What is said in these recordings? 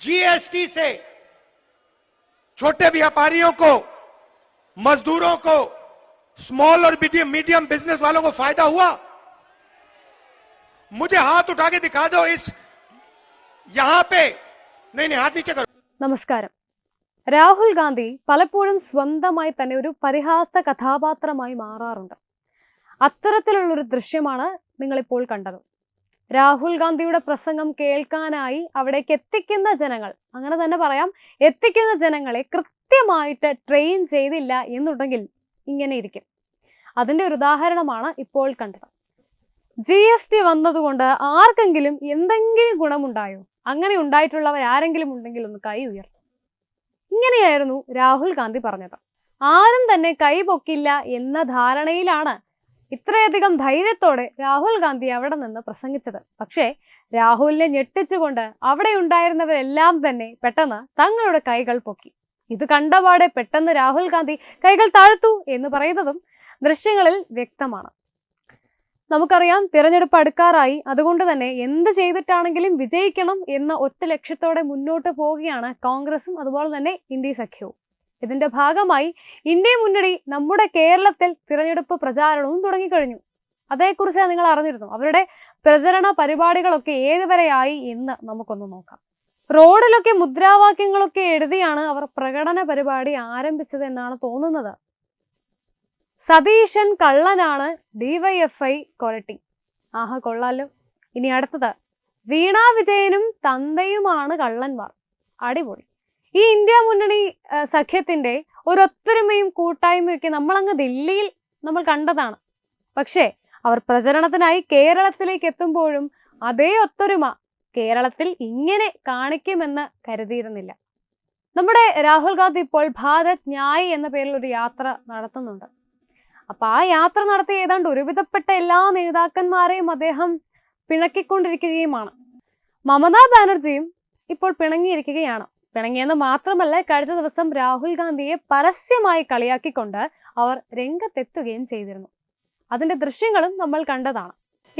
GST से छोटे व्यापारियों को मजदूरों को स्मॉल और मीडियम मीडियम बिजनेस वालों को फायदा हुआ मुझे हाथ उठा के दिखा दो इस यहां पे नहीं नहीं हाथ नीचे करो നമസ്കാരം രാഹുൽ ഗാന്ധി പലപ്പോഴും സ്വന്തമായി തന്നെ ഒരു പരിഹാസ കഥാപാത്രമായി മാറാറുണ്ട് അത്തരത്തിലുള്ളൊരു ദൃശ്യമാണ് നിങ്ങളിപ്പോൾ കണ്ടത് രാഹുൽ ഗാന്ധിയുടെ പ്രസംഗം കേൾക്കാനായി അവിടേക്ക് എത്തിക്കുന്ന ജനങ്ങൾ അങ്ങനെ തന്നെ പറയാം എത്തിക്കുന്ന ജനങ്ങളെ കൃത്യമായിട്ട് ട്രെയിൻ ചെയ്തില്ല എന്നുണ്ടെങ്കിൽ ഇങ്ങനെ ഇരിക്കും. അതിന്റെ ഒരു ഉദാഹരണമാണ് ഇപ്പോൾ കണ്ടത്. ജി എസ് ടി വന്നതുകൊണ്ട് ആർക്കെങ്കിലും എന്തെങ്കിലും ഗുണമുണ്ടായോ? അങ്ങനെ ഉണ്ടായിട്ടുള്ളവർ ആരെങ്കിലും ഉണ്ടെങ്കിൽ ഒന്ന് കൈ ഉയർത്തും. ഇങ്ങനെയായിരുന്നു രാഹുൽ ഗാന്ധി പറഞ്ഞത്. ആരും തന്നെ കൈ പൊക്കില്ല എന്ന ധാരണയിലാണ് ഇത്രയധികം ധൈര്യത്തോടെ രാഹുൽ ഗാന്ധി അവിടെ നിന്ന് പ്രസംഗിച്ചത്. പക്ഷേ രാഹുലിനെ ഞെട്ടിച്ചുകൊണ്ട് അവിടെ ഉണ്ടായിരുന്നവരെല്ലാം തന്നെ പെട്ടെന്ന് തങ്ങളുടെ കൈകൾ പൊക്കി. ഇത് കണ്ടപാടെ പെട്ടെന്ന് രാഹുൽ ഗാന്ധി കൈകൾ താഴ്ത്തു എന്ന് പറയുന്നതും ദൃശ്യങ്ങളിൽ വ്യക്തമാണ്. നമുക്കറിയാം തിരഞ്ഞെടുപ്പ് അടുക്കാറായി. അതുകൊണ്ട് തന്നെ എന്ത് ചെയ്തിട്ടാണെങ്കിലും വിജയിക്കണം എന്ന ഒറ്റ ലക്ഷ്യത്തോടെ മുന്നോട്ട് പോവുകയാണ് കോൺഗ്രസും അതുപോലെ തന്നെ ഇന്ത്യ സഖ്യവും. ഇതിന്റെ ഭാഗമായി ഇന്ത്യ മുന്നണി നമ്മുടെ കേരളത്തിൽ തിരഞ്ഞെടുപ്പ് പ്രചാരണവും തുടങ്ങിക്കഴിഞ്ഞു. അതേക്കുറിച്ച് നിങ്ങൾ അറിഞ്ഞിരുന്നു? അവരുടെ പ്രചരണ പരിപാടികളൊക്കെ ഏതുവരെയായി എന്ന് നമുക്കൊന്ന് നോക്കാം. റോഡിലൊക്കെ മുദ്രാവാക്യങ്ങളൊക്കെ എഴുതിയാണ് അവർ പ്രകടന പരിപാടി ആരംഭിച്ചത് എന്നാണ് തോന്നുന്നത്. സതീശൻ കള്ളനാണ് ഡിവൈഎഫ്ഐ കൊരട്ടി ആഹാ കൊള്ളാലോ. ഇനി അടുത്തത്. വീണാ വിജയനും തന്തയുമാണ് കള്ളന്മാർ. അടിപൊളി. ഈ ഇന്ത്യ മുന്നണി സഖ്യത്തിന്റെ ഒരൊത്തൊരുമയും കൂട്ടായ്മയും ഒക്കെ നമ്മളങ്ങ് ദില്ലിയിൽ നമ്മൾ കണ്ടതാണ്. പക്ഷേ അവർ പ്രചരണത്തിനായി കേരളത്തിലേക്ക് എത്തുമ്പോഴും അതേ ഒത്തൊരുമ കേരളത്തിൽ ഇങ്ങനെ കാണിക്കുമെന്ന് കരുതിയിരുന്നില്ല. നമ്മുടെ രാഹുൽ ഗാന്ധി ഇപ്പോൾ ഭാരത് ന്യായ് എന്ന പേരിൽ ഒരു യാത്ര നടത്തുന്നുണ്ട്. അപ്പൊ ആ യാത്ര നടത്തി ഏതാണ്ട് ഒരുവിധപ്പെട്ട എല്ലാ നേതാക്കന്മാരെയും അദ്ദേഹം പിണക്കിക്കൊണ്ടിരിക്കുകയുമാണ്. മമതാ ബാനർജിയും ഇപ്പോൾ പിണങ്ങിയിരിക്കുകയാണ്. പിണങ്ങിയെന്ന് മാത്രമല്ല കഴിഞ്ഞ ദിവസം രാഹുൽ ഗാന്ധിയെ പരസ്യമായി കളിയാക്കിക്കൊണ്ട് അവർ രംഗത്തെത്തുകയും ചെയ്തിരുന്നു. അതിന്റെ ദൃശ്യങ്ങളും നമ്മൾ കണ്ടതാണ്.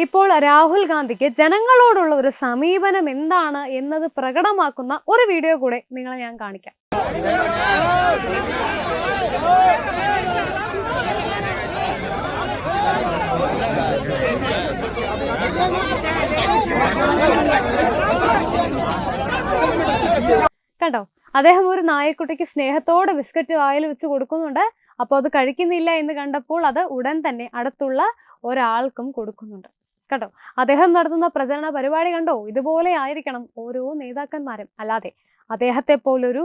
ഇപ്പോൾ രാഹുൽ ഗാന്ധിക്ക് ജനങ്ങളോടുള്ള ഒരു സമീപനം എന്താണ് എന്നത് പ്രകടമാക്കുന്ന ഒരു വീഡിയോ കൂടെ നിങ്ങളെ ഞാൻ കാണിക്കാം. കണ്ടോ അദ്ദേഹം ഒരു നായക്കുട്ടിക്ക് സ്നേഹത്തോടെ ബിസ്ക്കറ്റ് വായിൽ വെച്ച് കൊടുക്കുന്നുണ്ട്. അപ്പോൾ അത് കഴിക്കുന്നില്ല എന്ന് കണ്ടപ്പോൾ അത് ഉടൻ തന്നെ അടുത്തുള്ള ഒരാൾക്കും കൊടുക്കുന്നുണ്ട്. കേട്ടോ. അദ്ദേഹം നടത്തുന്ന പ്രചരണ പരിപാടി കണ്ടോ? ഇതുപോലെ ആയിരിക്കണം ഓരോ നേതാക്കന്മാരും. അല്ലാതെ അദ്ദേഹത്തെ പോലൊരു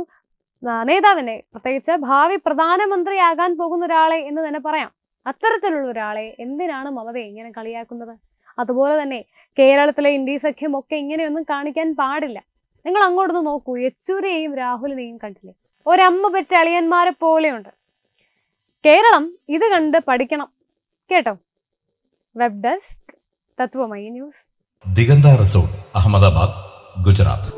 നേതാവിനെ പ്രത്യേകിച്ച് ഭാവി പ്രധാനമന്ത്രിയാകാൻ പോകുന്ന ഒരാളെ എന്ന് തന്നെ പറയാം. അത്തരത്തിലുള്ള ഒരാളെ എന്തിനാണ് മമത ഇങ്ങനെ കളിയാക്കുന്നത്? അതുപോലെ തന്നെ കേരളത്തിലെ ഇന്ത്യ സഖ്യം ഒക്കെ ഇങ്ങനെയൊന്നും കാണിക്കാൻ പാടില്ല. നിങ്ങൾ അങ്ങോട്ടൊന്ന് നോക്കൂ. യെച്ചൂരിയെയും രാഹുലിനെയും കണ്ടില്ലേ? ഒരമ്മ പെറ്റ അളിയന്മാരെ പോലെയുണ്ട്. കേരളം ഇത് കണ്ട് പഠിക്കണം. കേട്ടോ? Web desk Tatwamayi news Diganta resort Ahmedabad Gujarat.